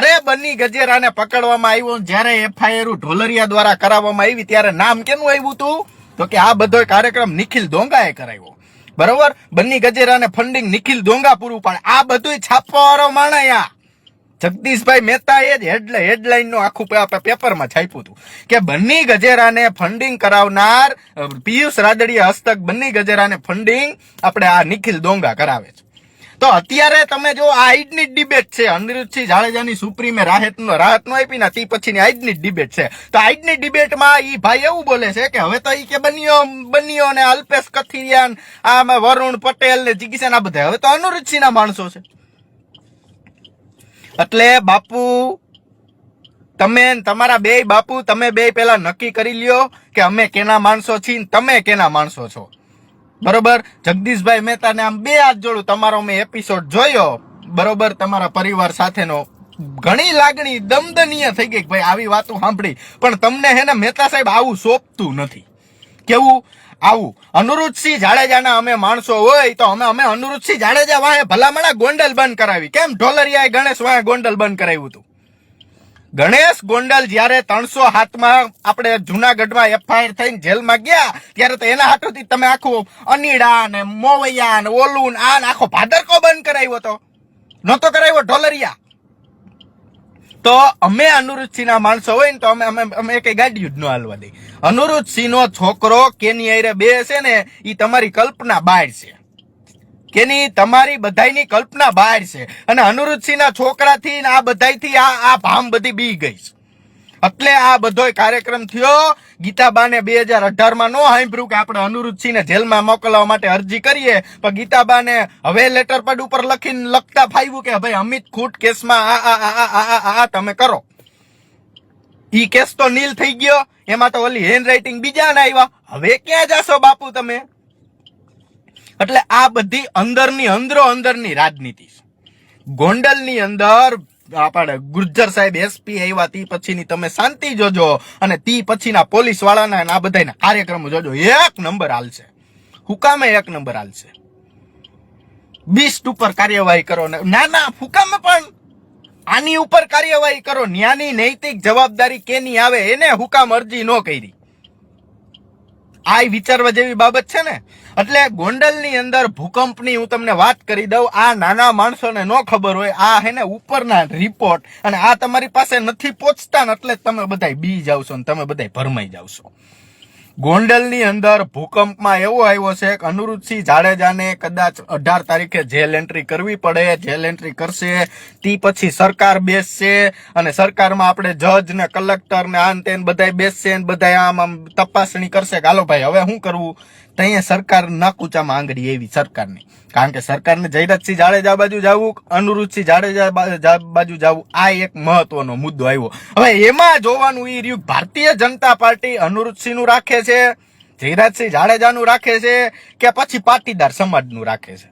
જ્યારે બન્ની ગજેરાને પકડવામાં આવ્યો જ્યારે એફઆઈઆર ઢોલરિયા દ્વારા કરાવવામાં આવી, ત્યારે નામ કેનું આવ્યું હતું? તો કે આ બધો કાર્યક્રમ નિખિલ દોંગાએ કરાવ્યો. બરોબર? બન્ની ગજેરાને ફંડિંગ નિખિલ દોંગા પૂરું પાડે આ બધું છાપવાવાળો માણયા. જગદીશભાઈ મહેતા એ જ હેડ હેડલાઇનનું આખું પેપરમાં છાપ્યું હતું. કે બન્ની ગજેરાને ફંડિંગ કરાવનાર પિયુષ રાદડીયા હસ્તક બન્ની ગજેરાને ફંડિંગ આપણે આ નિખિલ દોંગા કરાવે છે. તો અત્યારે તમે જો આ આજની જ ડિબેટ છે, અનિરુદ્ધસિંહ જાડેજાની સુપ્રીમે રાહતનો રાહતનો આપી ને તે પછીની આજની ડિબેટ છે. તો આજની ડિબેટમાં એ ભાઈ એવું બોલે છે કે હવે તો એ કે બન્યો બન્યો ને અલ્પેશ કથિરિયાન, આમાં વરુણ પટેલ ને જિગીસન આ બધા. હવે તો અનિરુદ્ધસિંહના માણસો છે. એટલે બાપુ, તમે તમારા બે બાપુ, તમે બે પેલા નક્કી કરી લ્યો કે અમે કેના માણસો છીએ તમે કેના માણસો છો. બરોબર? જગદીશભાઈ મહેતાને આમ બે હાથ જોડું. તમારો મેં એપિસોડ જોયો. બરોબર? તમારા પરિવાર સાથેનો ઘણી લાગણી દમદનીય થઈ ગઈ ભાઈ આવી વાતો સાંભળી. પણ તમને હે ને મહેતા સાહેબ આવું સોંપતું નથી. કેવું? આવું. અનુરુદ્ધસિંહ જાડેજાના અમે માણસો હોય તો અમે અમે અનુરુદ્ધસિંહ જાડેજા વાહે ભલામણા ગોંડલ બંધ કરાવી. કેમ? ઢોલરિયાએ ગણેશ વાહે ગોંડલ બંધ કરાવ્યું હતું. ગણેશ ગોંડલ જ્યારે ત્રણસો હાથમાં આપણે જુનાગઢમાં એફઆઈઆર થઈને જેલમાં ગયા, ત્યારે તો એના હાથોથી તમે આખું અનીડા ને મોવૈયા ને ઓલું આ આખો ભાદરકો બંધ કરાવ્યો હતો. નહોતો કરાવ્યો ઢોલરિયા. તો અમે અનુરુદ્ધસિંહના માણસો હોય ને તો અમે અમે અમે કઈ ગાડીયું જ ન હાલવા દઈ અનુરુદ્ધસિંહનો છોકરો કેની આરે બે છે ને એ તમારી કલ્પના બહાર છે. કેની તમારી બધાયની કલ્પના બહાર છે. અને અનુરુદ્ધસિંહના છોકરાથી ને આ બધાયથી આ આ ભામ બધી બી ગઈ છે. એટલે આ બધોય કાર્યક્રમ થયો. ગીતાબાને બે હજાર અઢારમાં નો સાંભળ્યું કે આપણે અનુરુદ્ધસિંહને જેલમાં મોકલવા માટે અરજી કરીએ. પણ ગીતાબાને હવે લેટર પેડ ઉપર લખીને લખતા ફાવ્યું કે ભાઈ અમિત ખૂટ કેસમાં આ આ આ આ આ આ તમે કરો. ઈ કેસ તો નીલ થઈ ગયો. એમાં તો ઓલી હેન્ડ રાઇટિંગ બીજા ના આવ્યા હવે ક્યાં જશો બાપુ તમે? એટલે આ બધી અંદરની અંદરો અંદરની રાજનીતિ ગોંડલની અંદર આપણે ગુર્જર સાહેબ એસપી આવ્યા, તી પછીની તમે શાંતિ જોજો અને તી પછીના પોલીસ વાળાના આ બધાના કાર્યક્રમો જોજો. એક નંબર હાલશે. હુકામે એક નંબર હાલશે. બીસ્ટ ઉપર કાર્યવાહી કરો ને ના ના, હુકામે પણ. આની ઉપર કાર્યવાહી કરો. ન્યાની નૈતિક જવાબદારી કેની આવે એને હુકામ અરજી ન કરી. આ વિચારવા જેવી બાબત છે ને? એટલે ગોંડલની અંદર ભૂકંપની હું તમને વાત કરી દઉં, આ નાના માણસોને ન ખબર હોય, આ હે ને ઉપરના રિપોર્ટ અને આ તમારી પાસે નથી પહોંચતા ને એટલે તમે બધા બી જાવશો ને તમે બધા ભરમાઈ જાવશો. ગોંડલની અંદર ભૂકંપમાં એવો આવ્યો છે કે અનુરુદ્ધસિંહ જાડેજાને કદાચ અઢાર તારીખે જેલ એન્ટ્રી કરવી પડે, જેલ એન્ટ્રી કરશે તી પછી સરકાર બેસશે અને સરકારમાં આપણે જજ ને કલેક્ટર ને આન તેન બધાય બેસશે ને બધાય આમ આમ તપાસણી કરશે કે, હાલો ભાઈ, હવે શું કરવું? અહીંયા સરકાર નાકુચામાં આંગળી એવી સરકારની. કારણ કે સરકારને જયરાજસિંહ જાડેજા બાજુ જવું અનુરુદ્ધસિંહ જાડેજા બાજુ જવું? આ એક મહત્વનો મુદ્દો આવ્યો. હવે એમાં જોવાનું એ રહ્યું ભારતીય જનતા પાર્ટી અનુરુદ્ધસિંહનું રાખે છે જયરાજસિંહ જાડેજાનું રાખે છે, કે પછી પાટીદાર સમાજનું રાખે છે?